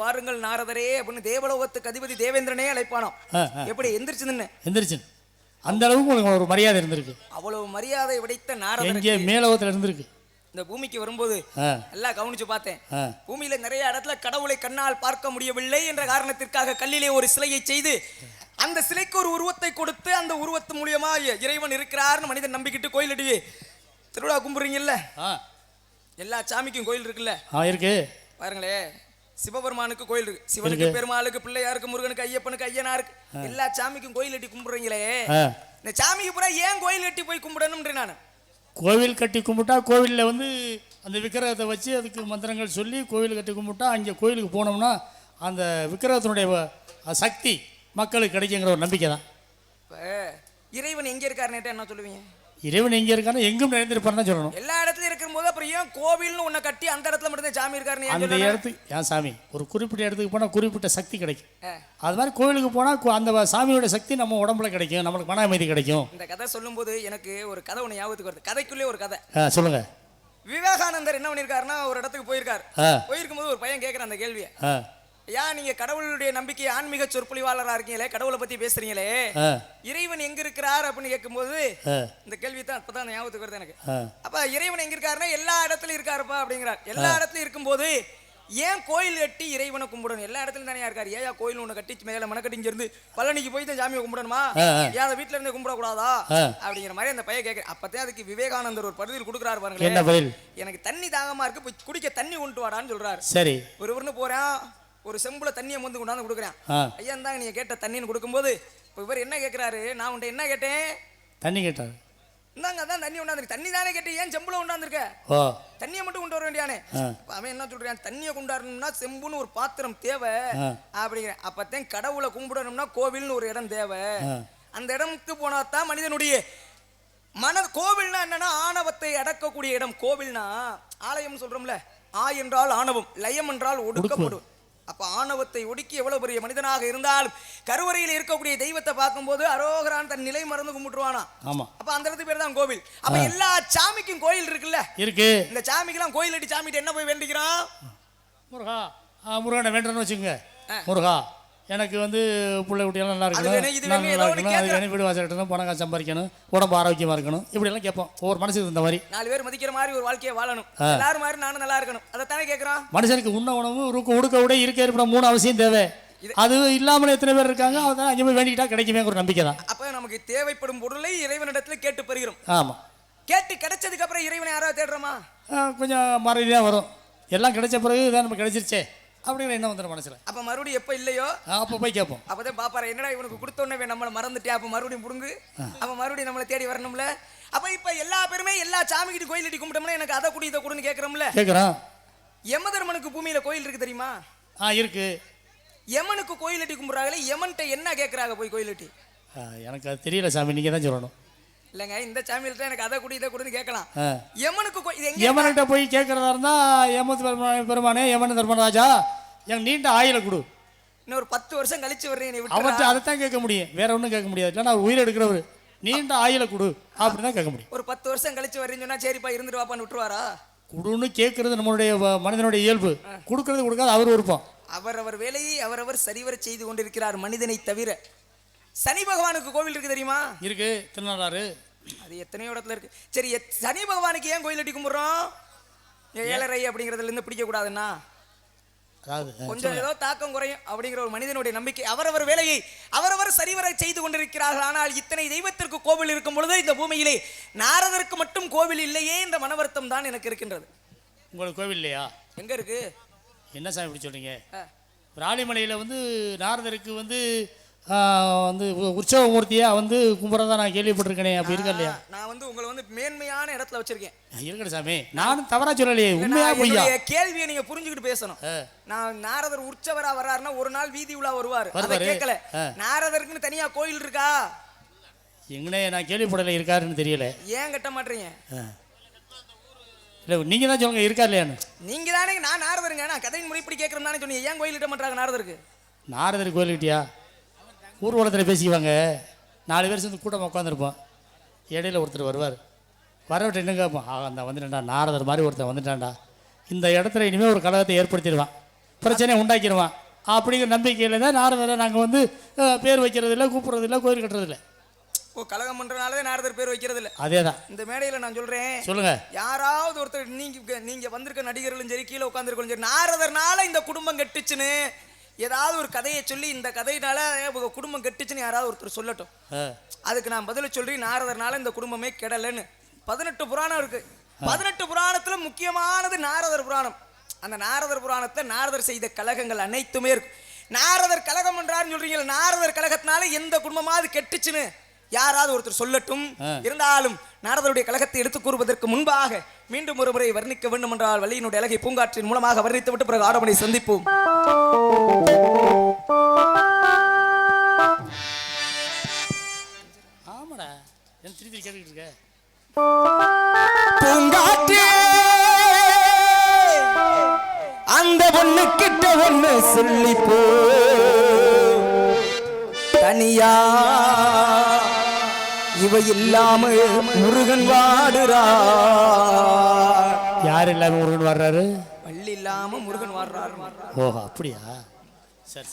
வாருங்கள் நாரதரே அப்படின்னு தேவலோகத்துக்கு அதிபதி தேவேந்திரனே அழைப்பானாம். ஆ. எப்படி எந்திரிச்சு எந்திரிச்சு அந்த அளவுக்கு உங்களுக்கு ஒரு மரியாதை இருந்திருக்கு. அவ்வளவு மரியாதை விடைத்த நாரதர் எங்கே? மேலோகத்தில் இருந்திருக்கு. இந்த பூமிக்கு வரும்போது நல்லா கவனிச்சு பார்த்தேன். பூமியில நிறைய இடத்துல கடவுளை கண்ணால் பார்க்க முடியவில்லை என்ற காரணத்திற்காக கல்லிலே ஒரு சிலையை செய்து அந்த சிலைக்கு ஒரு உருவத்தை கொடுத்து அந்த உருவத்து மூலியமா இறைவன் இருக்கிறார்னு மனிதன் நம்பிக்கிட்டு கோயில் அடி திருவிழா கும்பிடுறீங்கல்ல? எல்லா சாமிக்கும் கோயில் இருக்குல்ல? ஆ இருக்கு. பாருங்களே. சிவபெருமானுக்கு கோயில் இருக்கு. சிவனுக்கு பெருமாளுக்கு பிள்ளையாருக்கு முருகனுக்கு ஐயப்பனுக்கு ஐயனாருக்கு எல்லா சாமிக்கும் கோயில் கட்டி கும்பிடுறீங்களே? இந்த சாமிக்கு பூரா ஏன் கோயில் கட்டி போய் கும்பிடணும்ன்ற நான். கோவில் கட்டி கும்பிட்டா கோவிலில் வந்து அந்த விக்கிரகத்தை வச்சு அதுக்கு மந்திரங்கள் சொல்லி கோவில் கட்டி கும்பிட்டா அங்கே கோயிலுக்கு போனோம்னா அந்த விக்கிரகத்தினுடைய சக்தி மக்களுக்கு கிடைக்குங்கிற ஒரு நம்பிக்கை தான் இப்ப இறைவன் எங்க இருக்காருன்னு என்ன சொல்லுவீங்க? இறைவன் எங்கே இருக்கானோ எங்கும் நிறைந்திருப்பான்னு தான் சொல்லணும். எல்லா இடத்துலயும் இருக்கும்போது அப்புறம் ஏன் கோவில்னு உன்னை கட்டி அந்த இடத்துல மட்டும் சாமி இருக்காருன்னு அந்த? இடத்துக்கு ஏன் சாமி? ஒரு குறிப்பிட்ட இடத்துக்கு போனால் குறிப்பிட்ட சக்தி கிடைக்கும். அது மாதிரி கோவிலுக்கு போனால் அந்த சாமியோட சக்தி நம்ம உடம்புல கிடைக்கும் நம்மளுக்கு மன அமைதி கிடைக்கும். இந்த கதை சொல்லும்போது எனக்கு ஒரு கதை ஒன்று ஞாபகத்துக்கு வருது. கதைக்குள்ளே ஒரு கதை. ஆ சொல்லுங்கள் விவேகானந்தர் என்ன பண்ணியிருக்காருன்னா ஒரு இடத்துக்கு போயிருக்காரு. ஆ. போயிருக்கும்போது ஒரு பையன் கேட்குறான் அந்த கேள்வியை. ஐயா நீங்க கடவுளுடைய நம்பிக்கை ஆன்மீக சொற்பொழிவாளரா இருக்கீங்களே? கடவுளை பத்தி பேசுறீங்களே? இறைவன் எங்க இருக்கிறார் அப்படின்னு கேட்கும்போது இந்த கேள்வி தான் அப்பதான் ஞாபகத்துக்கு வருது எனக்கு. அப்ப இறைவன் எங்க இருக்காருன்னா எல்லா இடத்துலயும் இருக்காருப்பா அப்படிங்கிறார். எல்லா இடத்துலயும் இருக்கும்போது ஏன் கோயில் கட்டி இறைவனை கும்பிடணும்? எல்லா இடத்துலயும் தானே இருக்காரு. ஏயா கோயில் ஒண்ணு கட்டி மேல மனக்கட்டி இங்க இருந்து பழனிக்கு போய் தான் சாமியை கும்பிடணுமா. ஏன் அதை வீட்டுல இருந்து கும்பிடக்கூடாதா? ஆ. அப்படிங்கிற மாதிரி அந்த பையன் கேட்க அப்பதான் அதுக்கு விவேகானந்தர் ஒரு பதில் கொடுக்குறாரு பாருங்களேன். எனக்கு தண்ணி தாகமா இருக்கு போய் குடிக்க தண்ணி கொண்டு வாடான்னு சொல்றாரு. சரி. ஒருவர்னு போறேன். ஒரு செம்புல தண்ணியை வந்து கொண்டாந்து கொடுக்குறேன். ஐயா இருந்தாங்க நீங்க கேட்ட தண்ணின்னு கொடுக்கும்போது இப்போ இவர் என்ன கேட்குறாரு நான் உன்ட்ட என்ன கேட்டேன்? தண்ணி கேட்டார். இந்தாங்க அதான் தண்ணி கொண்டாந்துருக்கு தண்ணி தானே கேட்டு ஏன் செம்புல கொண்டாந்துருக்க ஓ. தண்ணியை மட்டும் கொண்டு வர வேண்டியானே? அவன் என்ன சொல்றான்? தண்ணியை கொண்டாடணும்னா செம்புன்னு ஒரு பாத்திரம் தேவை. அப்படிங்கிறேன். அப்பத்தான் கடவுளை கும்பிடணும்னா கோவில்னு ஒரு இடம் தேவை. அந்த இடத்துக்கு போனா தான் மனிதனுடைய மன கோவில்னா என்னன்னா ஆணவத்தை அடக்கக்கூடிய இடம். கோவில்னா ஆலயம் சொல்றோம்ல. ஆ என்றால் ஆணவம் லயம் என்றால் ஒடுக்கப்படும். அப்ப ஆணவத்தை ஒடுக்கி எவ்வளவு பெரிய மனிதனாக இருந்தாலும் கருவறையில் இருக்கக்கூடிய தெய்வத்தை பார்க்கும்போது அரோகரான் தன் நிலை மறந்து கும்பிட்டுருவானா? ஆமாம் அப்ப அந்த இடத்துக்கு பேர் தான் கோவில். அப்ப எல்லா சாமிக்கும் கோயில் இருக்குல்ல? இருக்கு. இந்த சாமிக்கெல்லாம் கோயில் அடி சாமிகிட்ட என்ன போய் வேண்டிக்கிறான்? முருகா ஆ முருகனை வேண்டுறேன்னு வச்சுக்கோங்க. முருகா எனக்கு வந்து பிள்ளை குட்டியெல்லாம் நல்லா இருக்கணும். நான் நல்லா இருக்கணும். வீடு வாசல் கட்டணும்? பணம் காசு சம்பாதிக்கணும். உடம்பு ஆரோக்கியமாக இருக்கணும். இப்படியெல்லாம் கேட்போம். ஒவ்வொரு மனசுக்கு இந்த மாதிரி. நாலு பேர் மதிக்கிற மாதிரி ஒரு வாழ்க்கையை வாழணும். எல்லாரும் மாதிரி நானும் நல்லா இருக்கணும். அதைத்தானே கேட்கறான் மனுஷனுக்கு உண்ண உணவு உருக்க உடுக்க உடை இருக்க இருப்பிட மூணு அவசியம் தேவை. அது இல்லாமல் எத்தனை பேர் இருக்காங்க? அதான் அங்கே போய் வேண்டிக்கிட்டா கிடைக்குமே ஒரு நம்பிக்கை தான். அப்ப நமக்கு தேவைப்படும் பொருளை இறைவனிடத்துல கேட்டு பெறுகிறோம். ஆமாம் கேட்டு கிடைச்சதுக்கு அப்புறம் இறைவனை யாராவது தேடுறோமா? கொஞ்சம் மறையாக வரும். எல்லாம் கிடைச்ச பிறகு இதான் நம்ம கிடைச்சிருச்சே. அப்படிங்கிற எண்ணம் வந்துடும் மனசில். அப்ப மறுபடியும் எப்ப இல்லையோ? அப்போ போய் கேட்போம். அப்பதான் பாப்பாரு என்னடா இவனுக்கு கொடுத்தோன்னே நம்மளை மறந்துட்டே அப்ப மறுபடியும் புடுங்கு. அப்ப மறுபடியும் நம்மளை தேடி வரணும்ல. அப்ப இப்ப எல்லா பேருமே எல்லா சாமிக்கிட்ட கோயில் அடி கும்பிட்டோம்னா எனக்கு அதை கொடு இதை கொடுன்னு கேட்கறோம்ல கேட்குறோம் யமதர்மனுக்கு பூமியில கோயில் இருக்கு தெரியுமா? ஆ இருக்கு. யமனுக்கு கோயில் அடி கும்பிடுறாங்களே யமன்ட்ட என்ன கேட்கறாங்க போய் கோயில் அட்டி ஆ, எனக்கு அது தெரியல சாமி நீங்கள் தான் சொல்லணும். இல்லைங்க இந்த சாமியில்ட்ட எனக்கு அதை கொடு இதை கொடுன்னு கேட்கலாம். யமனுக்கு யமன்கிட்ட போய் கேட்குறதா இருந்தால் யம பெருமானே யமன் தர்மராஜா என் நீண்ட ஆயில கொடு. இன்னும் ஒரு பத்து வருஷம் கழிச்சு வர்றேன் நீ அவர்கிட்ட அதைத்தான் கேட்க முடியும். வேற ஒன்றும் கேட்க முடியாது. இல்லைன்னா அவர் உயிர் எடுக்கிறவர். நீண்ட ஆயில கொடு. அப்படி தான் கேட்க முடியும். ஒரு பத்து வருஷம் கழிச்சு வர்றேன்னு சொன்னா சரிப்பா இருந்துட்டு வாப்பான்னு விட்டுருவாரா? கொடுன்னு கேட்கறது நம்மளுடைய மனிதனுடைய இயல்பு. கொடுக்கறது கொடுக்காது அவர் விருப்பம். அவரவர் வேலையை அவரவர் சரிவர செய்து கொண்டிருக்கிறார் மனிதனை தவிர. சனி பகவானுக்கு கோவில் இருக்கு தெரியுமா? இருக்கு. திருநள்ளாறு. அது எத்தனையோ இடத்துல இருக்கு. சரி சனி பகவானுக்கு ஏன் கோயில் அடி கும்பிடுறோம் ஏழரை அப்படிங்கிறதுல இருந்து பிடிக்க கூடாதுன்னா? கொஞ்சம் ஏதோ தாக்கம் குறையும் அப்படிங்கிற ஒரு மனிதனுடைய நம்பிக்கை. அவரவர் வேலையை அவரவர் சரிவர செய்து கொண்டிருக்கிறார்கள். ஆனால் இத்தனை தெய்வத்திற்கு கோவில் இருக்கும் பொழுது இந்த பூமியிலே நாரதருக்கு மட்டும் கோவில் இல்லையே என்ற மனவருத்தம் தான் எனக்கு இருக்கின்றது. உங்களுக்கு கோவில் இல்லையா? எங்க இருக்கு? என்ன சாமி இப்படி சொல்றீங்க? ராணிமலையில் வந்து நாரதருக்கு வந்து வந்து உற்சவ மூர்த்தியாக வந்து கும்பிட்றதா நான் கேள்விப்பட்டிருக்கேனே அப்படி இருக்கா இல்லையா? நான் வந்து உங்களை வந்து மேன்மையான இடத்துல வச்சிருக்கேன். இருக்கட்டும் சாமி. நானும் தவறா சொல்லலையே உண்மையா பொய்யா? கேள்வியை நீங்க புரிஞ்சுக்கிட்டு பேசணும். நான் நாரதர் உற்சவரா வர்றாருன்னா ஒரு நாள் வீதி உலா வருவார். அதை. கேட்கல. நாரதருக்குன்னு தனியா கோயில் இருக்கா? எங்கனே நான் கேள்விப்படலை இருக்காருன்னு தெரியல. ஏன் கட்ட மாட்டீங்க? இல்லை நீங்கள் தான் சொல்லுங்க இருக்கா இல்லையான்னு? நீங்க தானே நான் நாரதருங்க. நான் கதையின் முறைப்படி கேட்கறேன் தானே சொன்னீங்க. ஏன் கோயில் இட்ட மாட்டாங்க நாரதருக்கு? நாரதர் கோயில்கிட்டயா ஊர்வலத்தில் பேசிக்குவாங்க. நாலு பேர் சேர்ந்து கூட்டம் உட்காந்துருப்போம் இடையில ஒருத்தர் வருவார். வரவிட்டு என்ன கேட்போம் ஆ அந்த வந்துட்டான்டா நாரதர் மாதிரி ஒருத்தன் வந்துட்டான்டா. இந்த இடத்துல இனிமேல் ஒரு கழகத்தை ஏற்படுத்திடுவான். பிரச்சனையை உண்டாக்கிடுவான். அப்படிங்கிற நம்பிக்கையில் தான் நாரதரை நாங்கள் வந்து பேர் வைக்கிறது இல்லை கூப்பிட்றது இல்லை கோயில் கட்டுறது இல்லை ஓ கலகம் பண்றதுனாலவே நாரதர் பேர் வைக்கிறது இல்ல அதே தான் இந்த மேடையில நான் சொல்றேன். சொல்லுங்கள் யாராவது ஒருத்தர் நீங்க நீங்க வந்திருக்க நடிகர்களும் சரி கீழே உட்காந்துருக்கணும் சரி நாரதர்னால இந்த குடும்பம் கெட்டுச்சுன்னு ஏதாவது ஒரு கதையை சொல்லி இந்த கதையினால உங்க குடும்பம் கெட்டுச்சுன்னு யாராவது ஒருத்தர் சொல்லட்டும். அதுக்கு நான் பதில சொல்றேன் நாரதர்னால இந்த குடும்பமே கெடலன்னு. பதினெட்டு புராணம் இருக்கு. பதினெட்டு புராணத்துல முக்கியமானது நாரதர் புராணம். அந்த நாரதர் புராணத்தை நாரதர் செய்த கலகங்கள் அனைத்துமே இருக்கு. நாரதர் கலகம் என்றாருன்னு சொல்றீங்க நாரதர் கலகத்தினால எந்த குடும்பமாவது கெட்டுச்சுன்னு யாராவது ஒருத்தர் சொல்லட்டும். இருந்தாலும் நாரதருடைய கழகத்தை எடுத்துக் கூறுவதற்கு முன்பாக மீண்டும் ஒரு முறை வர்ணிக்க வேண்டும் என்றால் வள்ளியினுடைய அழகை பூங்காற்றின் மூலமாக வர்ணித்து விட்டு பிறகு ஆடமனை சந்திப்போம். ஆமாடா. என் திருப்பி கேட்டுக்கிட்டு இருக்க? பூங்காற்றே. அந்த பொண்ணு கிட்ட ஒண்ணு சொல்லி போ தனியா இவ இல்லாம முருகன் வாடுறா யார் இல்லாமல் முருகன் வர்றாரு வள்ளி இல்லாம முருகன் வாடுறாரு. ஓஹோ அப்படியா? சரி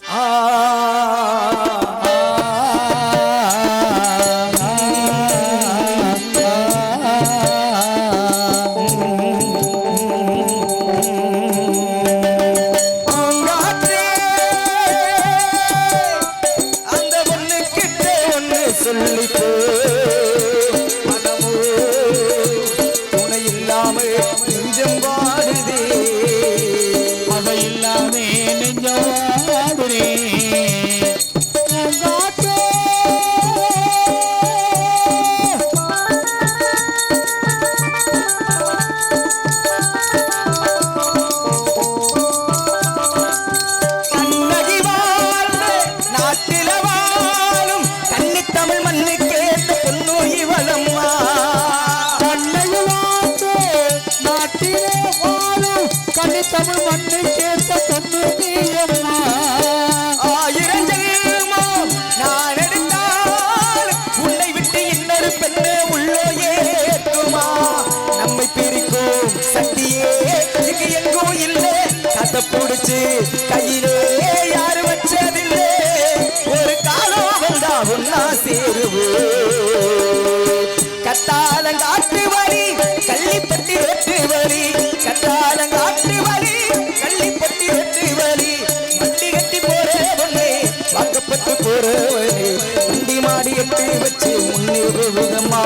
எட்டு வச்சு முன்னே போகுதம்மா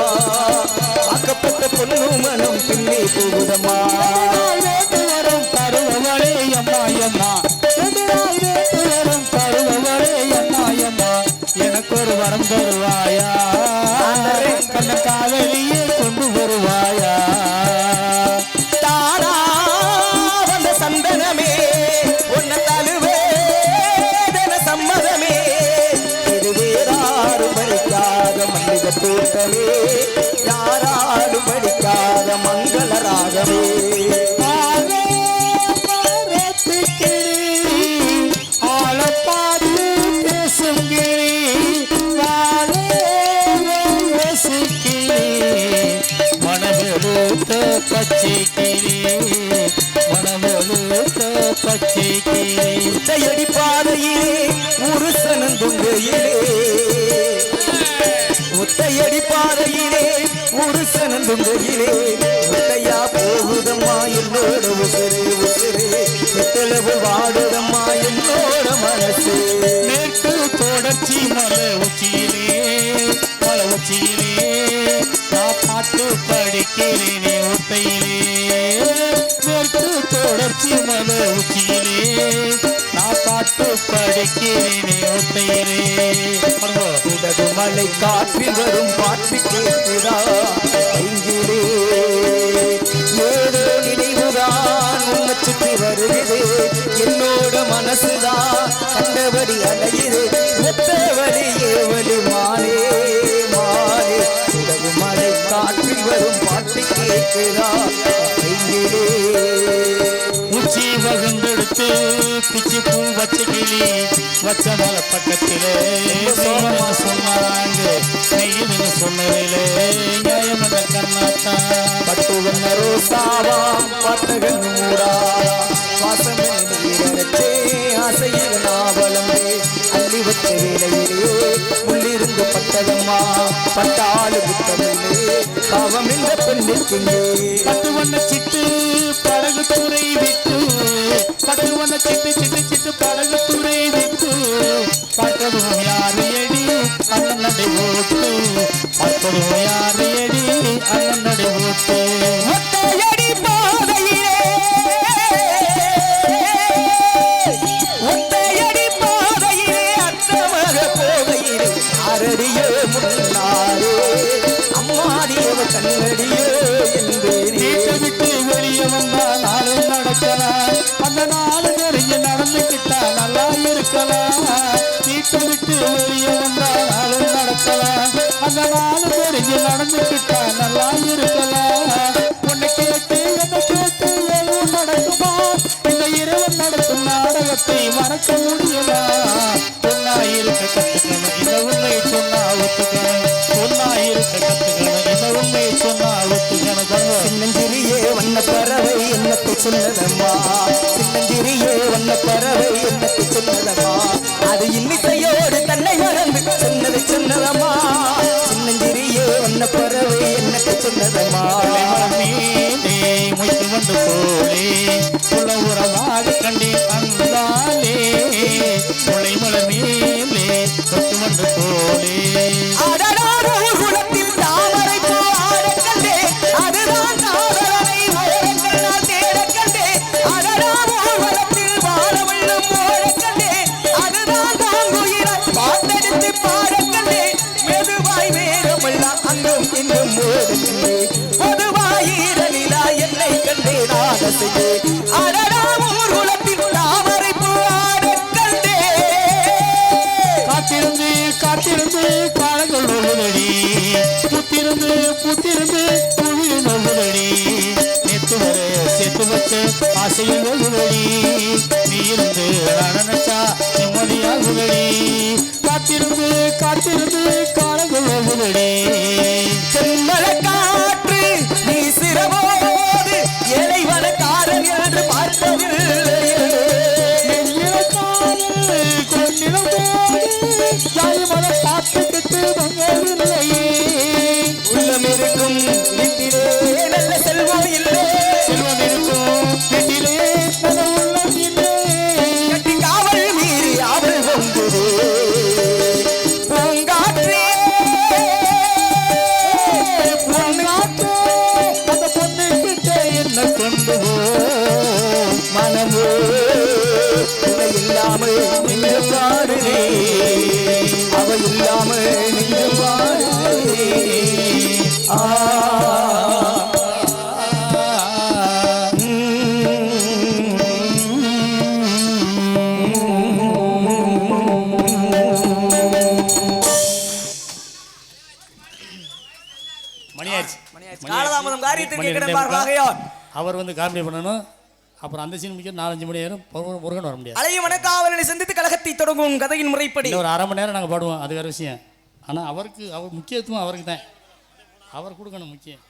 வாக்கப்பட்ட பொண்ணு மனம் பின்னே போகுதம்மா பருவமழை அம்மா அம்மா. வரும் பருவமழை அம்மா அம்மா. எனக்கு ஒரு வரம் தருவாயா? கண்ண காதலியே மனமெழுத்த பச்சை கிளி. மனமெழுத்த பச்சை கிளி முத்தையடி பாதையிலே ஒரு சனந்துங்கையிலே பாதையிலே ஒரு சனந்துங்கையிலே என்னோட உசுறு உசுறு எத்தளவு வாடுதம்மா என்னோட மனசு மேற்கு தொடர்ச்சி மலை உச்சியிலே மலை உச்சியிலே நான் பாட்டு படிக்கிறேனே ஒத்தையிலே மேற்கு தொடர்ச்சி மலை உச்சியிலே நான் பாட்டு படிக்கிறேனே ஒத்தையிலே பாருங்க. மலை காற்றில் வரும் பாட்டு கேட்குதா இங்கே சுற்றி வருகிறது. என்னோட மனசுதான் கண்டபடி அலையுது ஒத்தவழி ஏவலி மாலே மாலே உடகு மலை காற்றில் வரும் பாட்டு எங்கிலே பூச்சி வகுந்தெடுத்து பிச்சு பூ வச்ச கிளி வச்ச மலை பக்கத்திலே. சொன்னாங்க. சொன்னதிலே. நியாயம் கண்ணாத்தான். பட்டு வண்ண ரோசாவாம் பார்த்தகன் நீரச்சே ஆசையில் நாவலம்பே. அள்ளி வச்ச வேலையிலே உள்ளிருந்து பட்டதம்மா பட்டாளு புத்தமில்லே பாவம் இந்த பெண்ணுக்குங்கே பட்டு வண்ண சிட்டு படகு துறை விட்டு. பட்டு வண்ண சிட்டு சிட்டு சிட்டு படகு வீட்டை விட்டு வெளியே வந்தா நாளும் நடக்கலாம் அந்த நாளும் தெரிஞ்சு நடந்துக்கிட்டா நல்லா இருக்கலாம் உன்னை கேட்டு என்னை கேட்டு எதுவும் நடக்குமா? இந்த இரவு நடக்கும் நாடகத்தை மறக்க முடியுமா பொண்ணா இருக்க கத்துக்கணும் இந்த உண்மை சொன்னா ஒத்துக்கணும் பொண்ணா இருக்க சொன்னதம்மா சின்னஞ்சிறியே வந்த பறவை என்னத்தை சொன்னதம்மா அது இன்னிசையோடு தன்னை மறந்து சொன்னதை சொன்னதம்மா சின்னஞ்சிறியே வந்த பறவை என்னத்தை சொன்னதம்மா மேலே மொய்த்து வந்து போலே புல உறவாக கண்டேன் அந்தாலே முளை மலர் வந்து போலே. இங்கும் ஓடக் கண்டேன். பொதுவாய் ஈரநிலா என்னை கண்டேன் அடடா ஊர் குலத்தில் தாமரை பூ காத்திருந்து காத்திருந்து காலங்கள் புத்திருந்து புத்திருந்து புவியில் நொழுதடி வர சேர்த்து வச்ச ஆசையில் நொழுதடி நீ இருந்து நடனச்சா நிம்மதியாகுதடி காத்திருந்து காத்திருந்து காலங்கள் நொழுதடி காரியத்திற்கு கிடப்பார்களாகையால். அவர் வந்து காமெடி பண்ணணும். அப்புறம் அந்த சீன் முடிக்க நாலஞ்சு மணி நேரம் முருகன் வர முடியாது. அலையும் வனக்காவலனை சந்தித்து கழகத்தை தொடங்கும் கதையின் முறைப்படி. ஒரு அரை மணி நேரம் நாங்கள் பாடுவோம். அது வேறு விஷயம். ஆனால் அவருக்கு அவர் முக்கியத்துவம் அவருக்கு தான் அவர் கொடுக்கணும் முக்கியம்.